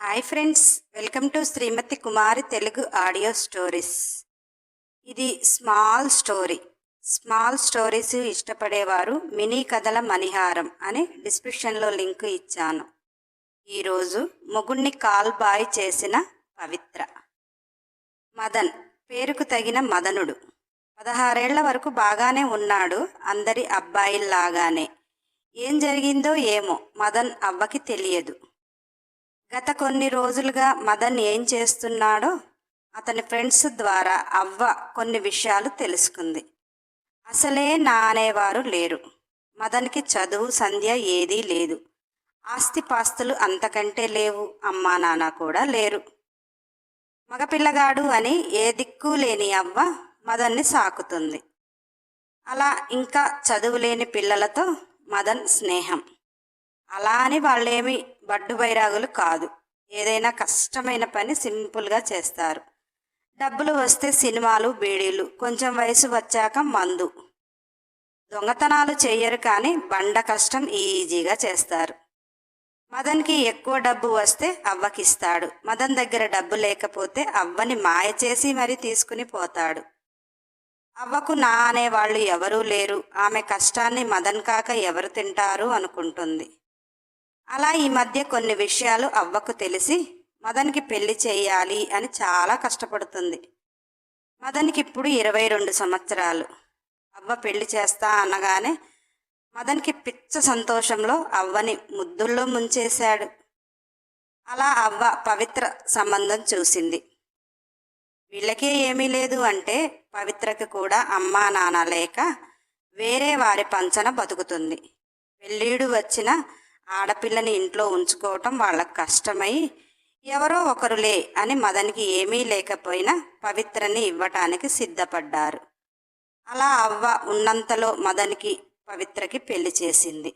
Hi friends welcome to Shrimati Kumari Telugu audio stories ఇది small story small stories ఇష్టపడేవారు mini కథల మణిహారం అని డిస్క్రిప్షన్లో లింక్ ఇచ్చాను. ఈరోజు మొగుణ్ణి కాల్ బాయ్ చేసిన పవిత్ర. మదన్ పేరుకు తగిన మదనుడు. పదహారేళ్ళ వరకు బాగానే ఉన్నాడు అందరి అబ్బాయిల్లాగానే. ఏం జరిగిందో ఏమో మదన్ అవ్వకి తెలియదు. గత కొన్ని రోజులుగా మదన్ ఏం చేస్తున్నాడో అతని ఫ్రెండ్స్ ద్వారా అవ్వ కొన్ని విషయాలు తెలుసుకుంది. అసలే నా అనేవారు లేరు. మదన్కి చదువు సంధ్య ఏదీ లేదు. ఆస్తిపాస్తులు అంతకంటే లేవు. అమ్మా నాన్న కూడా లేరు. మగపిల్లగాడు అని ఏ దిక్కు లేని అవ్వ మదన్ని సాకుతుంది. అలా ఇంకా చదువులేని పిల్లలతో మదన్ స్నేహం. అలా అని వాళ్ళేమి బడ్డు బైరాగులు కాదు. ఏదైనా కష్టమైన పని సింపుల్గా చేస్తారు. డబ్బులు వస్తే సినిమాలు బీడీలు కొంచెం వయసు వచ్చాక మందు. దొంగతనాలు చేయరు కానీ బండ కష్టం ఈజీగా చేస్తారు. మదన్కి ఎక్కువ డబ్బు వస్తే అవ్వకిస్తాడు. మదన్ దగ్గర డబ్బు లేకపోతే అవ్వని మాయ చేసి మరీ తీసుకుని పోతాడు. అవ్వకు నా అనేవాళ్ళు ఎవరూ లేరు. ఆమె కష్టాన్ని మదన్ కాక ఎవరు తింటారు అనుకుంటుంది. అలా ఈ మధ్య కొన్ని విషయాలు అవ్వకు తెలిసి మదన్కి పెళ్ళి చేయాలి అని చాలా కష్టపడుతుంది. మదన్కి ఇప్పుడు ఇరవై రెండు సంవత్సరాలు. అవ్వ పెళ్ళి చేస్తా అనగానే మదన్కి పిచ్చ సంతోషంలో అవ్వని ముద్దుల్లో ముంచేశాడు. అలా అవ్వ పవిత్ర సంబంధం చూసింది. వీళ్ళకే ఏమీ లేదు అంటే పవిత్రకి కూడా అమ్మా నాన్న లేక వేరే వారి పంచన బతుకుతుంది. పెళ్ళీడు వచ్చిన ఆడపిల్లని ఇంట్లో ఉంచుకోవటం వాళ్ళకు కష్టమై ఎవరో ఒకరులే అని మదన్కి ఏమీ లేకపోయినా పవిత్రని ఇవ్వటానికి సిద్ధపడ్డారు. అలా అవ్వ ఉన్నంతలో మదన్కి పవిత్రకి పెళ్ళి చేసింది.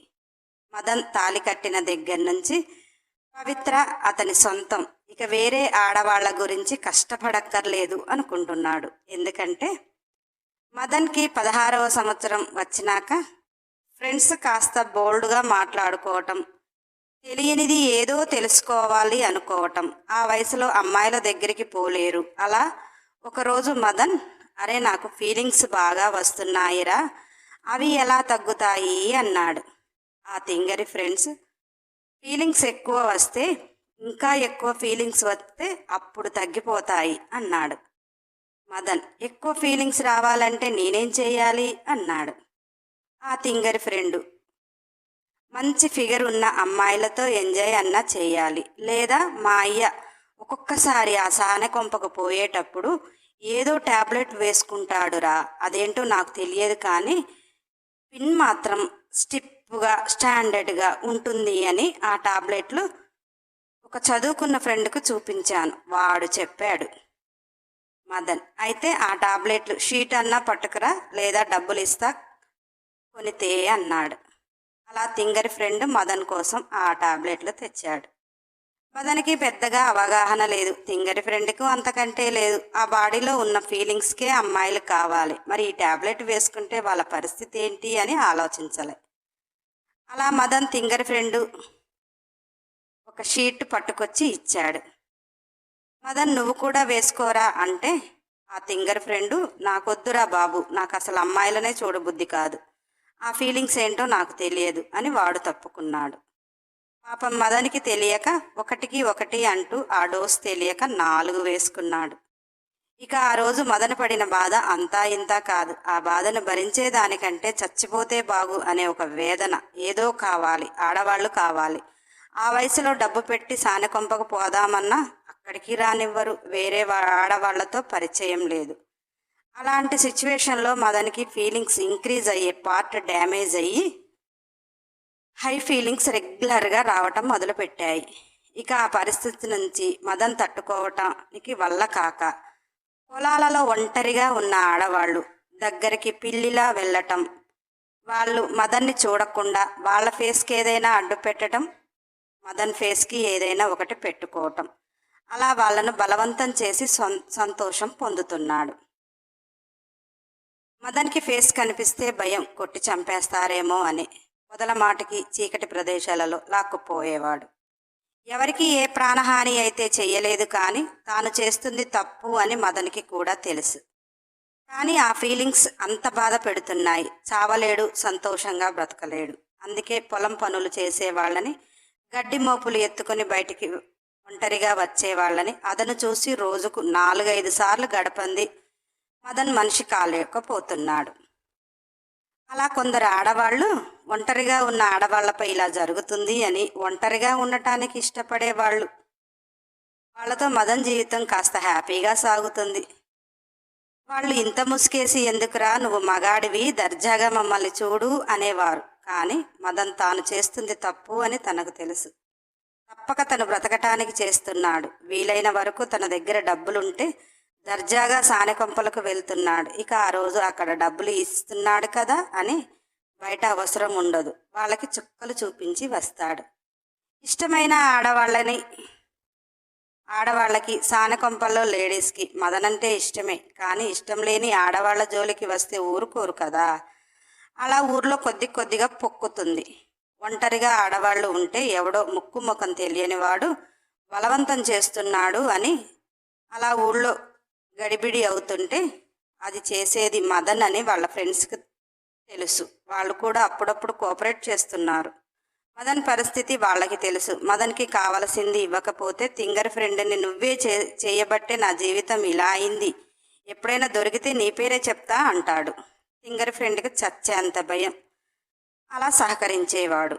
మదన్ తాలి కట్టిన దగ్గర నుంచి పవిత్ర అతని సొంతం. ఇక వేరే ఆడవాళ్ళ గురించి కష్టపడక్కర్లేదు అనుకుంటున్నాడు. ఎందుకంటే మదన్కి పదహారవ సంవత్సరం వచ్చినాక ఫ్రెండ్స్ కాస్త బోల్డ్గా మాట్లాడుకోవటం తెలియనిది ఏదో తెలుసుకోవాలి అనుకోవటం. ఆ వయసులో అమ్మాయిల దగ్గరికి పోలేరు. అలా ఒకరోజు మదన్ అరే నాకు ఫీలింగ్స్ బాగా వస్తున్నాయిరా అవి ఎలా తగ్గుతాయి? అన్నాడు. ఆ తింగరి ఫ్రెండ్స్ ఫీలింగ్స్ ఎక్కువ వస్తే ఇంకా ఎక్కువ ఫీలింగ్స్ వస్తే అప్పుడు తగ్గిపోతాయి అన్నాడు. మదన్ ఎక్కువ ఫీలింగ్స్ రావాలంటే నేనేం చేయాలి? అన్నాడు. ఆ తింగరి ఫ్రెండు. మంచి ఫిగర్ ఉన్న అమ్మాయిలతో ఎంజాయ్ అన్నా చేయాలి. లేదా మా అయ్య ఒక్కొక్కసారి ఆ సానె కొంపకు పోయేటప్పుడు ఏదో ట్యాబ్లెట్ వేసుకుంటాడురా అదేంటో నాకు తెలియదు కానీ పిన్ మాత్రం స్టిప్గా స్టాండర్డ్గా ఉంటుంది అని ఆ టాబ్లెట్లు ఒక చదువుకున్న ఫ్రెండ్కు చూపించాను. వాడు చెప్పాడు మదన్ అయితే ఆ టాబ్లెట్లు షీట్ అన్నా పట్టుకురా లేదా డబ్బులు ఇస్తా కొనితే అన్నాడు. అలా తింగరి ఫ్రెండ్ మదన్ కోసం ఆ టాబ్లెట్లు తెచ్చాడు. మదన్కి పెద్దగా అవగాహన లేదు. తింగరి ఫ్రెండ్కు అంతకంటే లేదు. ఆ బాడీలో ఉన్న ఫీలింగ్స్కే అమ్మాయిలు కావాలి. మరి ఈ టాబ్లెట్ వేసుకుంటే వాళ్ళ పరిస్థితి ఏంటి అని ఆలోచించలే. అలా మదన్ తింగరి ఫ్రెండు ఒక షీట్ పట్టుకొచ్చి ఇచ్చాడు. మదన్ నువ్వు కూడా వేసుకోరా? అంటే ఆ తింగర్ ఫ్రెండు నాకొద్దురా బాబు. నాకు అసలు అమ్మాయిలనే చూడబుద్ధి కాదు. ఆ ఫీలింగ్స్ ఏంటో నాకు తెలియదు అని వాడు తప్పుకున్నాడు. పాపం మదన్కి తెలియక ఒకటికి ఒకటి అంటూ ఆ డోస్ తెలియక నాలుగు వేసుకున్నాడు. ఇక ఆ రోజు మదన పడిన బాధ అంతా ఇంతా కాదు. ఆ బాధను భరించేదానికంటే చచ్చిపోతే బాగు అనే ఒక వేదన ఏదో కావాలి ఆడవాళ్ళు కావాలి. ఆ వయసులో డబ్బు పెట్టి సానకొంపకు పోదామన్నా అక్కడికి రానివ్వరు. వేరే ఆడవాళ్ళతో పరిచయం లేదు. అలాంటి సిచ్యువేషన్లో మదన్కి ఫీలింగ్స్ ఇంక్రీజ్ అయ్యే పార్ట్ డ్యామేజ్ అయ్యి హై ఫీలింగ్స్ రెగ్యులర్గా రావటం మొదలుపెట్టాయి. ఇక ఆ పరిస్థితి నుంచి మదన్ తట్టుకోవటానికి వల్ల కాక పొలాలలో ఒంటరిగా ఉన్న ఆడవాళ్ళు దగ్గరికి పిల్లిలా వెళ్ళటం వాళ్ళు మదన్ని చూడకుండా వాళ్ళ ఫేస్కి ఏదైనా అడ్డు పెట్టడం మదన్ ఫేస్కి ఏదైనా ఒకటి పెట్టుకోవటం. అలా వాళ్ళను బలవంతం చేసి సొం- సంతోషం పొందుతున్నాడు. మదన్కి ఫేస్ కనిపిస్తే భయం కొట్టి చంపేస్తారేమో అని. మొదల మాటకి చీకటి ప్రదేశాలలో లాక్కుపోయేవాడు. ఎవరికి ఏ ప్రాణహాని అయితే చెయ్యలేదు కానీ తాను చేస్తుంది తప్పు అని మదన్కి కూడా తెలుసు. కానీ ఆ ఫీలింగ్స్ అంత బాధ పెడుతున్నాయి. చావలేడు సంతోషంగా బ్రతకలేడు. అందుకే పొలం పనులు చేసేవాళ్ళని గడ్డి మోపులు ఎత్తుకొని బయటికి ఒంటరిగా వచ్చేవాళ్ళని అతను చూసి రోజుకు నాలుగైదు సార్లు గడపంది మదన్ మనిషి కాలేకపోతున్నాడు అలా కొందరు ఆడవాళ్ళు ఒంటరిగా ఉన్న ఆడవాళ్ళపై ఇలా జరుగుతుంది అని ఒంటరిగా ఉండటానికి ఇష్టపడే వాళ్ళు వాళ్ళతో మదన్ జీవితం కాస్త హ్యాపీగా సాగుతుంది. వాళ్ళు ఇంత ముసుకేసి ఎందుకురా నువ్వు మగాడివి దర్జాగా మమ్మల్ని చూడు అనేవారు. కానీ మదన్ తాను చేస్తుంది తప్పు అని తనకు తెలుసు. తప్పక తను బ్రతకటానికి చేస్తున్నాడు. వీలైన వరకు తన దగ్గర డబ్బులుంటే దర్జాగా సానెకొంపలకు వెళ్తున్నాడు. ఇక ఆ రోజు అక్కడ డబ్బులు ఇస్తున్నాడు కదా అని బయట అవసరం ఉండదు. వాళ్ళకి చుక్కలు చూపించి వస్తాడు. ఇష్టమైన ఆడవాళ్ళని ఆడవాళ్ళకి సానకొంపల్లో లేడీస్కి మదనంటే ఇష్టమే. కానీ ఇష్టం లేని ఆడవాళ్ళ జోలికి వస్తే ఊరుకోరు కదా. అలా ఊర్లో కొద్ది కొద్దిగా పొక్కుతుంది. ఒంటరిగా ఆడవాళ్ళు ఉంటే ఎవడో ముక్కు ముఖం తెలియని వాడు బలవంతం చేస్తున్నాడు అని అలా ఊళ్ళో గడిబిడి అవుతుంటే అది చేసేది మదన్ అని వాళ్ళ ఫ్రెండ్స్కి తెలుసు. వాళ్ళు కూడా అప్పుడప్పుడు కోఆపరేట్ చేస్తున్నారు. మదన్ పరిస్థితి వాళ్ళకి తెలుసు. మదన్కి కావలసింది ఇవ్వకపోతే తింగర్ ఫ్రెండ్ని నువ్వే చే చేయబట్టే నా జీవితం ఇలా అయింది. ఎప్పుడైనా దొరికితే నీ పేరే చెప్తా అంటాడు. తింగర్ ఫ్రెండ్కి చచ్చేంత భయం. అలా సహకరించేవాడు.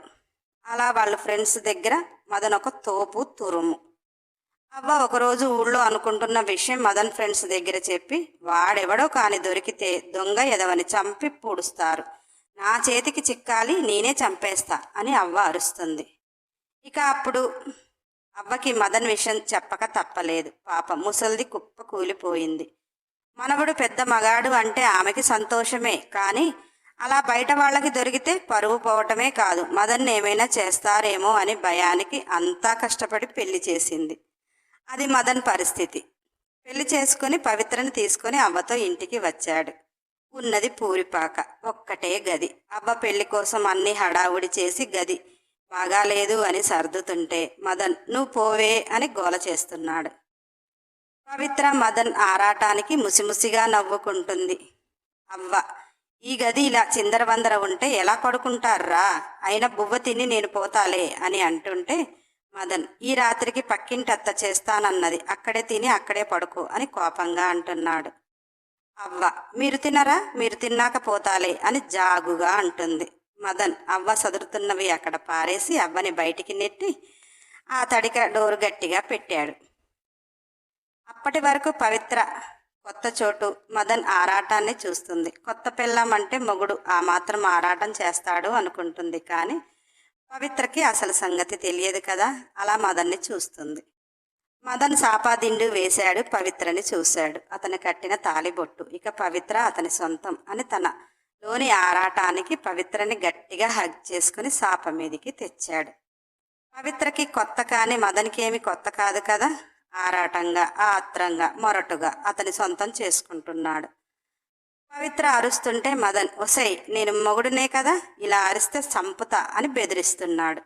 అలా వాళ్ళ ఫ్రెండ్స్ దగ్గర మదన్ ఒక తోపు తురుము. అవ్వ ఒకరోజు ఊళ్ళో అనుకుంటున్న విషయం మదన్ ఫ్రెండ్స్ దగ్గర చెప్పి వాడెవడో కాని దొరికితే దొంగ ఎదవని చంపి పూడుస్తారు. నా చేతికి చిక్కాలి నేనే చంపేస్తా అని అవ్వ అరుస్తుంది. ఇక అప్పుడు అవ్వకి మదన్ విషయం చెప్పక తప్పలేదు. పాప ముసలిది కుప్ప కూలిపోయింది. మనవడు పెద్ద మగాడు అంటే ఆమెకి సంతోషమే కానీ అలా బయట వాళ్ళకి దొరికితే పరువు పోవటమే కాదు. మదన్ ఏమైనా చేస్తారేమో అని భయానికి అంతా కష్టపడి పెళ్ళి చేసింది. అది మదన్ పరిస్థితి. పెళ్ళి చేసుకుని పవిత్రని తీసుకుని అవ్వతో ఇంటికి వచ్చాడు. ఉన్నది పూరిపాక ఒక్కటే గది. అవ్వ పెళ్ళి కోసం అన్ని హడావుడి చేసి గది. బాగాలేదు అని సర్దుతుంటే మదన్ నువ్వు పోవే అని గోల చేస్తున్నాడు. పవిత్ర మదన్ ఆరాటానికి ముసిముసిగా నవ్వుకుంటుంది. అవ్వ ఈ గది ఇలా చిందరవందర ఉంటే ఎలా పడుకుంటారా? అయినా బువ్వ తిని నేను పోతాలే అని అంటుంటే మదన్ ఈ రాత్రికి పక్కింటి అత్త చేస్తానన్నది. అక్కడే తిని అక్కడే పడుకో అని కోపంగా అంటున్నాడు. అవ్వ మీరు తినరా? మీరు తిన్నాక పోతాలే అని జాగుగా అంటుంది. మదన్ అవ్వ సదురుతున్నవి అక్కడ పారేసి అవ్వని బయటికి నెట్టి ఆ తడిక డోరు గట్టిగా పెట్టాడు. అప్పటి వరకు పవిత్ర కొత్త చోటు మదన్ ఆరాటాన్ని చూస్తుంది. కొత్త పిల్లం అంటే మొగుడు ఆ మాత్రం ఆరాటం చేస్తాడు అనుకుంటుంది. కానీ పవిత్రకి అసలు సంగతి తెలియదు కదా అలా మదన్ని చూస్తుంది. మదన్ సాపాదిండు వేశాడు పవిత్రని చూశాడు. అతను కట్టిన తాలిబొట్టు ఇక పవిత్ర అతని సొంతం అని తన లోని ఆరాటానికి పవిత్రని గట్టిగా హగ్ చేసుకుని సాప మీదికి తెచ్చాడు. పవిత్రకి కొత్త కాని మదన్కి ఏమి కొత్త కాదు కదా ఆరాటంగా ఆత్రంగా మొరటుగా అతని సొంతం చేసుకుంటున్నాడు. పవిత్ర అరుస్తుంటే మదన్ ఒసై నేను మొగుడునే కదా? ఇలా అరిస్తే సంపుతా అని బెదిరిస్తున్నాడు.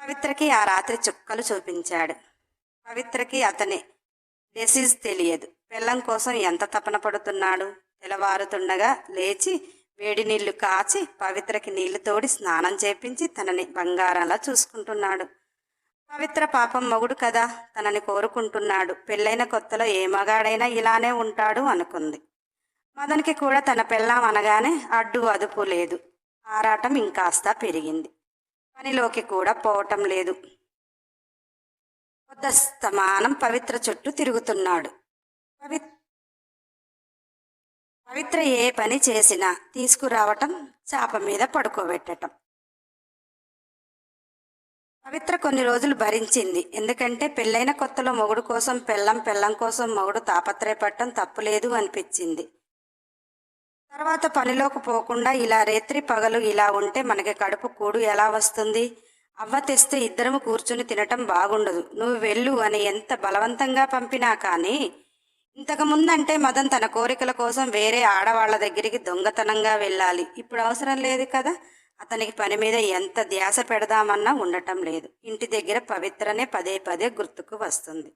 పవిత్రకి ఆ రాత్రి చుక్కలు చూపించాడు. పవిత్రకి అతని డెసీజ్ తెలియదు. పెళ్ళం కోసం ఎంత తపన పడుతున్నాడు? తెల్లవారుతుండగా లేచి వేడి నీళ్ళు కాచి పవిత్రకి నీళ్ళు తోడి స్నానం చేపించి తనని బంగారంలా చూసుకుంటున్నాడు. పవిత్ర పాపం మొగుడు కదా? తనని కోరుకుంటున్నాడు. పెళ్ళైన కొత్తలో ఏ మగాడైనా ఇలానే ఉంటాడు అనుకుంది. మదన్కి కూడా తన పెళ్ళాం అనగానే అడ్డు అదుపు లేదు. ఆరాటం ఇంకాస్త పెరిగింది. పనిలోకి కూడా పోవటం లేదు. స్తమానం పవిత్ర చుట్టూ తిరుగుతున్నాడు. పవి పవిత్ర ఏ పని చేసినా తీసుకురావటం చాప మీద పడుకోబెట్టటం. పవిత్ర కొన్ని రోజులు భరించింది. ఎందుకంటే పెళ్ళైన కొత్తలో మొగుడు కోసం పెళ్ళం పెళ్ళం కోసం మొగుడు తాపత్రయపడటం తప్పులేదు అనిపించింది. తర్వాత పనిలోకి పోకుండా ఇలా రేత్రి పగలు ఇలా ఉంటే మనకి కడుపు కూడు ఎలా వస్తుంది? అవ్వ తెస్తే ఇద్దరము కూర్చుని తినటం బాగుండదు. నువ్వు వెళ్ళు అని ఎంత బలవంతంగా పంపినా కానీ ఇంతకు ముందంటే మదన్ తన కోరికల కోసం వేరే ఆడవాళ్ళ దగ్గరికి దొంగతనంగా వెళ్ళాలి. ఇప్పుడు అవసరం లేదు కదా? అతనికి పని మీద ఎంత ధ్యాస పెడదామన్నా ఉండటం లేదు. ఇంటి దగ్గర పవిత్రనే పదే పదే గుర్తుకు వస్తుంది.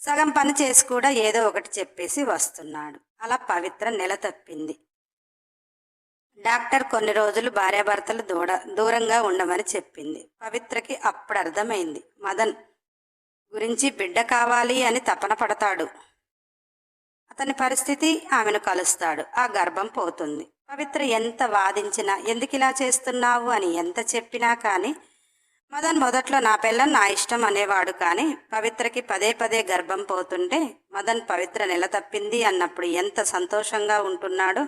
సగం పని చేసి కూడా ఏదో ఒకటి చెప్పేసి వస్తున్నాడు. అలా పవిత్ర నెల తప్పింది. డాక్టర్ కొన్ని రోజులు భార్యాభర్తలు దూడ దూరంగా ఉండమని చెప్పింది. పవిత్రకి అప్పుడు అర్థమైంది మదన్ గురించి బిడ్డ కావాలి అని తపన పడతాడు. అతని పరిస్థితి ఆమెను కలుస్తాడు. ఆ గర్భం పోతుంది. పవిత్ర ఎంత వాదించినా ఎందుకు ఇలా చేస్తున్నావు అని ఎంత చెప్పినా కానీ మదన్ మొదట్లో నా పిల్ల నా ఇష్టం అనేవాడు కానీ పవిత్రకి పదే పదే గర్భం పోతుంటే మదన్ పవిత్ర నెల తప్పింది అన్నప్పుడు ఎంత సంతోషంగా ఉంటున్నాడో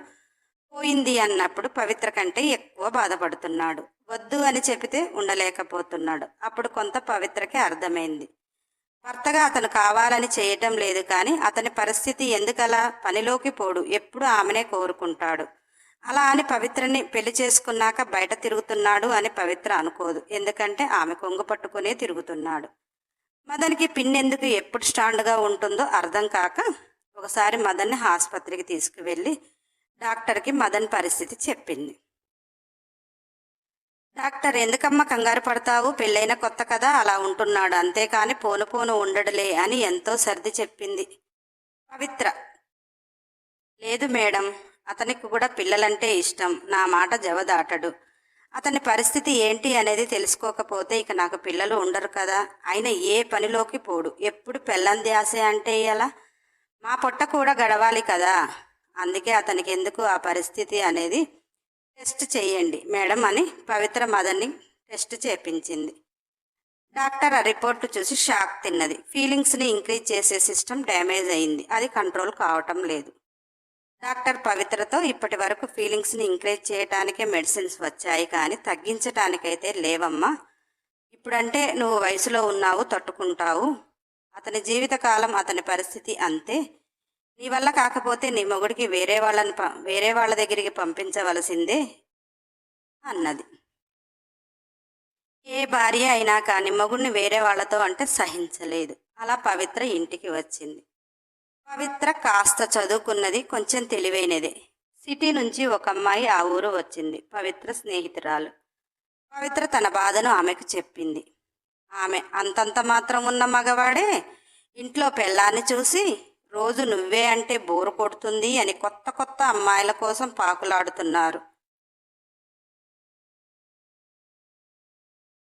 పోయింది అన్నప్పుడు పవిత్ర కంటే ఎక్కువ బాధపడుతున్నాడు. వద్దు అని చెబితే ఉండలేకపోతున్నాడు. అప్పుడు కొంత పవిత్రకి అర్థమైంది. భర్తగా అతను కావాలని చేయటం లేదు కానీ అతని పరిస్థితి ఎందుకలా? పనిలోకి పోడు. ఎప్పుడు ఆమెనే కోరుకుంటాడు. అలా అని పవిత్రని పెళ్ళి చేసుకున్నాక బయట తిరుగుతున్నాడు అని పవిత్ర అనుకోదు. ఎందుకంటే ఆమె కొంగు పట్టుకునే తిరుగుతున్నాడు. మదన్కి పిన్నెందుకు ఎప్పుడు స్టాండ్గా ఉంటుందో అర్థం కాక ఒకసారి మదన్ని ఆసుపత్రికి తీసుకువెళ్ళి డాక్టర్కి మదన్ పరిస్థితి చెప్పింది. డాక్టర్ ఎందుకమ్మ కంగారు పడతావు? పెళ్ళైన కొత్త కదా అలా ఉంటున్నాడు. అంతేకాని పోను పోను ఉండడులే అని ఎంతో సర్ది చెప్పింది పవిత్ర. లేదు మేడం అతనికి కూడా పిల్లలంటే ఇష్టం. నా మాట జవదాటడు. అతని పరిస్థితి ఏంటి అనేది తెలుసుకోకపోతే ఇక నాకు పిల్లలు ఉండరు కదా. ఆయన ఏ పనిలోకి పోడు. ఎప్పుడు పెళ్ళం ధ్యాసే అంటే ఎలా? మా పొట్ట కూడా గడవాలి కదా. అందుకే అతనికి ఎందుకు ఆ పరిస్థితి అనేది టెస్ట్ చేయండి మేడం అని పవిత్ర మదన్ని టెస్ట్ చేపించింది. డాక్టర్ ఆ రిపోర్ట్ చూసి షాక్ తిన్నది. ఫీలింగ్స్ని ఇంక్రీజ్ చేసే సిస్టమ్ డ్యామేజ్ అయింది. అది కంట్రోల్ కావటం లేదు. డాక్టర్ పవిత్రతో ఇప్పటి వరకు ఫీలింగ్స్ని ఇంక్రీజ్ చేయటానికే మెడిసిన్స్ వచ్చాయి కానీ తగ్గించటానికైతే లేవమ్మా. ఇప్పుడంటే నువ్వు వయసులో ఉన్నావు తట్టుకుంటావు. అతని జీవితకాలం అతని పరిస్థితి అంతే. నీ వల్ల కాకపోతే నీ మొగుడికి వేరే వాళ్ళని వేరే వాళ్ళ దగ్గరికి పంపించవలసిందే అన్నది. ఏ భార్య అయినా కానీ మొగుడిని వేరే వాళ్ళతో అంటే సహించలేదు. అలా పవిత్ర ఇంటికి వచ్చింది. పవిత్ర కాస్త చదువుకున్నది కొంచెం తెలివైనదే. సిటీ నుంచి ఒక అమ్మాయి ఆ ఊరు వచ్చింది. పవిత్ర స్నేహితురాలు. పవిత్ర తన బాధను ఆమెకు చెప్పింది. ఆమె అంతంత మాత్రం ఉన్న మగవాడే ఇంట్లో పెళ్ళాన్ని చూసి రోజు నువ్వే అంటే బోరు కొడుతుంది అని కొత్త కొత్త అమ్మాయిల కోసం పాకులాడుతున్నారు.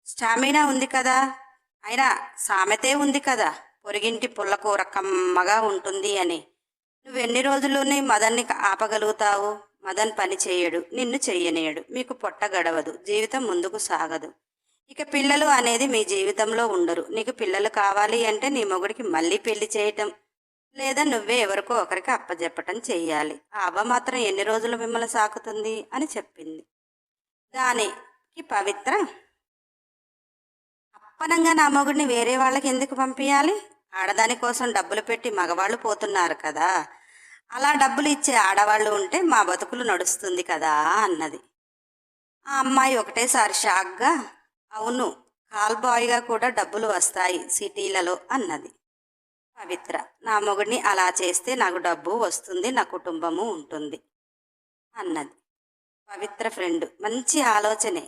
స్టామినా ఉంది కదా? అయినా సామెతే ఉంది కదా? పొరిగింటి పుల్లకూర కమ్మగా ఉంటుంది అని. నువ్వెన్ని రోజుల్లోనే మదన్ని ఆపగలుగుతావు? మదన్ పని చేయడు నిన్ను చెయ్యనేయడు. మీకు పొట్ట గడవదు జీవితం ముందుకు సాగదు. ఇక పిల్లలు అనేది మీ జీవితంలో ఉండరు. నీకు పిల్లలు కావాలి అంటే నీ మొగుడికి మళ్ళీ పెళ్ళి చేయటం. లేదా నువ్వే ఎవరికో ఒకరికి అప్పజెప్పటం చెయ్యాలి. ఆ అవ్వ మాత్రం ఎన్ని రోజులు మిమ్మల్ని సాకుతుంది అని చెప్పింది. దానికి పవిత్ర అప్పనంగా నా మొగుడిని వేరే వాళ్ళకి ఎందుకు పంపించాలి ఆడదాని కోసం డబ్బులు పెట్టి మగవాళ్ళు పోతున్నారు కదా. అలా డబ్బులు ఇచ్చే ఆడవాళ్ళు ఉంటే మా బతుకులు నడుస్తుంది కదా అన్నది. ఆ అమ్మాయి ఒకటేసారి షాక్గా అవును కాల్ బాయ్గా కూడా డబ్బులు వస్తాయి సిటీలలో అన్నది. పవిత్ర. నా మొగుడిని అలా చేస్తే నాకు డబ్బు వస్తుంది నా కుటుంబము ఉంటుంది అన్నది. పవిత్ర ఫ్రెండ్. మంచి ఆలోచనే.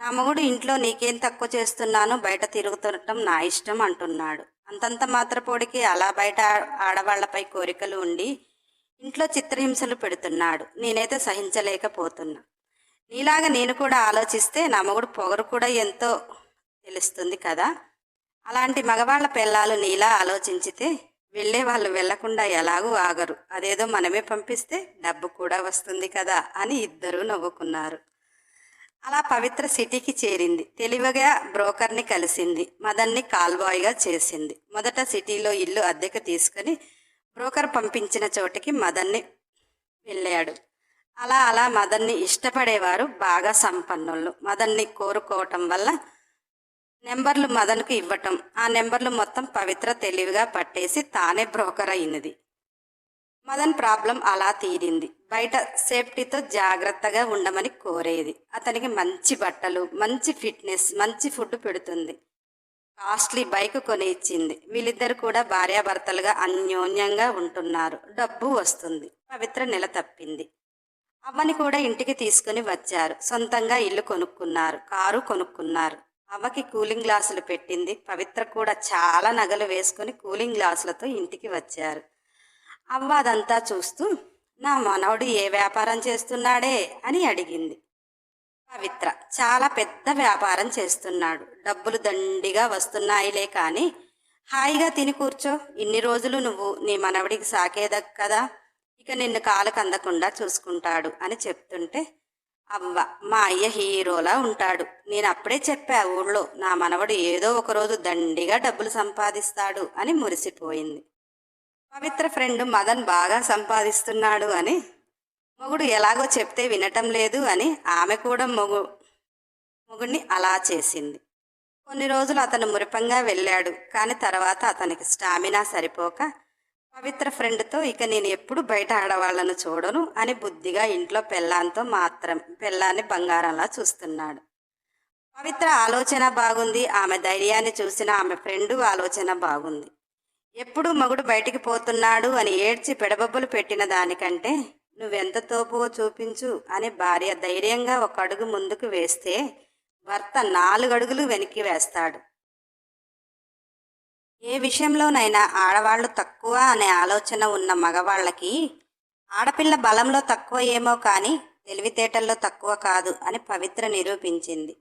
నా మొగుడు ఇంట్లో నీకేం తక్కువ చేస్తున్నాను బయట తిరుగుతుండటం నా ఇష్టం అంటున్నాడు. అంతంత మాత్రపోడికి అలా బయట ఆడవాళ్ళపై కోరికలు ఉండి ఇంట్లో చిత్రహింసలు పెడుతున్నాడు. నేనైతే సహించలేకపోతున్నా. నీలాగా నేను కూడా ఆలోచిస్తే నా మొగుడు పొగరు కూడా ఎంతో తెలుస్తుంది కదా. అలాంటి మగవాళ్ళ పిల్లలు నీలా ఆలోచించితే వెళ్ళే వాళ్ళు వెళ్ళకుండా ఎలాగూ ఆగరు. అదేదో మనమే పంపిస్తే డబ్బు కూడా వస్తుంది కదా అని ఇద్దరూ నవ్వుకున్నారు. అలా పవిత్ర సిటీకి చేరింది. తెలివిగా బ్రోకర్ని కలిసింది. మదన్ని కాల్బాయ్గా చేసింది. మొదట సిటీలో ఇల్లు అద్దెకు తీసుకుని బ్రోకర్ పంపించిన చోటికి మదన్ని వెళ్ళాడు. అలా అలా మదన్ని ఇష్టపడేవారు బాగా సంపన్నులు. మదన్ని కోరుకోవటం వల్ల నెంబర్లు మదన్కు ఇవ్వటం. ఆ నెంబర్లు మొత్తం పవిత్ర తెలివిగా పట్టేసి తానే బ్రోకర్ అయినది. మదన్ ప్రాబ్లం అలా తీరింది. బయట సేఫ్టీతో జాగ్రత్తగా ఉండమని కోరేది. అతనికి మంచి బట్టలు మంచి ఫిట్నెస్ మంచి ఫుడ్ పెడుతుంది. కాస్ట్లీ బైక్ కొని ఇచ్చింది వీళ్ళిద్దరు కూడా భార్యాభర్తలుగా అన్యోన్యంగా ఉంటున్నారు. డబ్బు వస్తుంది. పవిత్ర నెల తప్పింది. అవ్వని కూడా ఇంటికి తీసుకుని వచ్చారు. సొంతంగా ఇల్లు కొనుక్కున్నారు. కారు కొనుక్కున్నారు. అవ్వకి కూలింగ్ గ్లాసులు పెట్టింది. పవిత్ర కూడా చాలా నగలు వేసుకుని కూలింగ్ గ్లాసులతో ఇంటికి వచ్చారు. అవ్వ అదంతా చూస్తూ నా మనవడు ఏ వ్యాపారం చేస్తున్నాడే? అని అడిగింది. పవిత్ర చాలా పెద్ద వ్యాపారం చేస్తున్నాడు. డబ్బులు దండిగా వస్తున్నాయిలే కానీ హాయిగా తిని కూర్చో. ఇన్ని రోజులు నువ్వు నీ మనవడికి సాకేదక్ కదా? ఇక నిన్ను కాలు కందకుండా చూసుకుంటాడు అని చెప్తుంటే అవ్వ మా అయ్య హీరోలా ఉంటాడు. నేను అప్పుడే చెప్పా ఊళ్ళో నా మనవడు ఏదో ఒక రోజు దండిగా డబ్బులు సంపాదిస్తాడు అని మురిసిపోయింది. పవిత్ర ఫ్రెండ్ మదన్ బాగా సంపాదిస్తున్నాడు అని మొగుడు ఎలాగో చెప్తే వినటం లేదు అని ఆమె కూడా మొగు మొగుడిని అలా చేసింది. కొన్ని రోజులు అతను మురిపంగా వెళ్ళాడు కానీ తర్వాత అతనికి స్టామినా సరిపోక పవిత్ర ఫ్రెండ్తో ఇక నేను ఎప్పుడు బయట ఆడవాళ్ళను చూడను అని బుద్ధిగా ఇంట్లో పెళ్ళాంతో మాత్రం పెళ్ళాన్ని బంగారంలా చూస్తున్నాడు. పవిత్ర ఆలోచన బాగుంది. ఆమె ధైర్యాన్ని చూసిన ఆమె ఫ్రెండు ఆలోచన బాగుంది. ఎప్పుడు మగుడు బయటికి పోతున్నాడు అని ఏడ్చి పెడబొబ్బలు పెట్టిన దానికంటే నువ్వెంత తోపువో చూపించు అని భార్య ధైర్యంగా ఒక అడుగు ముందుకు వేస్తే భర్త నాలుగు అడుగులు వెనక్కి వేస్తాడు. ఏ విషయంలోనైనా ఆడవాళ్ళు తక్కువ అనే ఆలోచన ఉన్న మగవాళ్ళకి ఆడపిల్ల బలంలో తక్కువ ఏమో కానీ తెలివితేటల్లో తక్కువ కాదు అని పవిత్ర నిరూపించింది.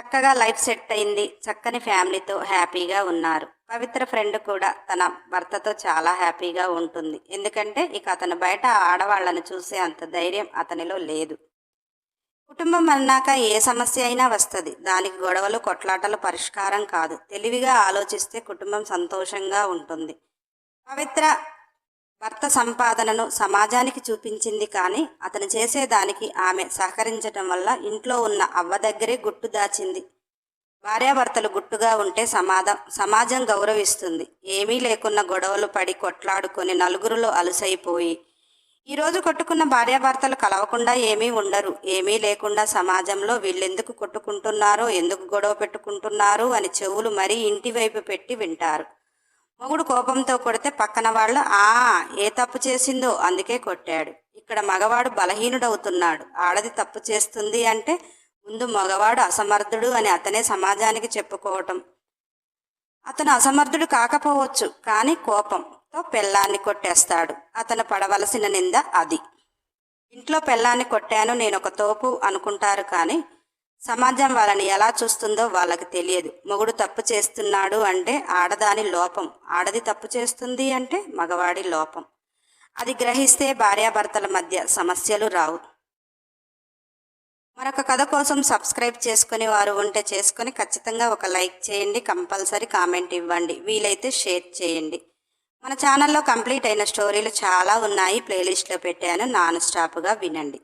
చక్కగా లైఫ్ సెట్ అయింది. చక్కని ఫ్యామిలీతో హ్యాపీగా ఉన్నారు. పవిత్ర ఫ్రెండ్ కూడా తన భర్తతో చాలా హ్యాపీగా ఉంటుంది. ఎందుకంటే ఇక అతను బయట ఆడవాళ్ళను చూసే అంత ధైర్యం అతనిలో లేదు. కుటుంబం అన్నాక ఏ సమస్య అయినా వస్తుంది. దానికి గొడవలు కొట్లాటలు పరిష్కారం కాదు. తెలివిగా ఆలోచిస్తే కుటుంబం సంతోషంగా ఉంటుంది. పవిత్ర భర్త సంపాదనను సమాజానికి చూపించింది కానీ అతను చేసేదానికి ఆమె సహకరించటం వల్ల ఇంట్లో ఉన్న అవ్వ దగ్గరే గుట్టు దాచింది. భార్యాభర్తలు గుట్టుగా ఉంటే సమాధం సమాజం గౌరవిస్తుంది. ఏమీ లేకున్న గొడవలు పడి కొట్లాడుకొని నలుగురిలో అలుసైపోయి ఈరోజు కొట్టుకున్న భార్యాభర్తలు కలవకుండా ఏమీ ఉండరు. ఏమీ లేకుండా సమాజంలో వీళ్ళెందుకు కొట్టుకుంటున్నారో ఎందుకు గొడవ పెట్టుకుంటున్నారు అని చెవులు మరీ ఇంటి వైపు పెట్టి వింటారు. మొగుడు కోపంతో కొడితే పక్కన వాళ్ళు ఆ ఏ తప్పు చేసిందో? అందుకే కొట్టాడు. ఇక్కడ మగవాడు బలహీనుడవుతున్నాడు. ఆడది తప్పు చేస్తుంది అంటే ముందు మగవాడు అసమర్థుడు అని అతనే సమాజానికి చెప్పుకోవటం. అతను అసమర్థుడు కాకపోవచ్చు కానీ కోపం. తో పెళ్ళాన్ని కొట్టేస్తాడు. అతను పడవలసిన నింద అది. ఇంట్లో పెళ్ళాన్ని కొట్టాను నేను ఒక తోపు అనుకుంటారు కానీ సమాజం వాళ్ళని ఎలా చూస్తుందో వాళ్ళకి తెలియదు. మొగుడు తప్పు చేస్తున్నాడు అంటే ఆడదాని లోపం. ఆడది తప్పు చేస్తుంది అంటే మగవాడి లోపం. అది గ్రహిస్తే భార్యాభర్తల మధ్య సమస్యలు రావు. మరొక కథ కోసం సబ్స్క్రైబ్ చేసుకుని వారు ఉంటే చేసుకొని ఖచ్చితంగా ఒక లైక్ చేయండి. కంపల్సరీ కామెంట్ ఇవ్వండి. వీలైతే షేర్ చేయండి. మన ఛానల్లో కంప్లీట్ అయిన స్టోరీలు చాలా ఉన్నాయి. ప్లేలిస్ట్లో పెట్టాను. నాన్ స్టాప్గా వినండి.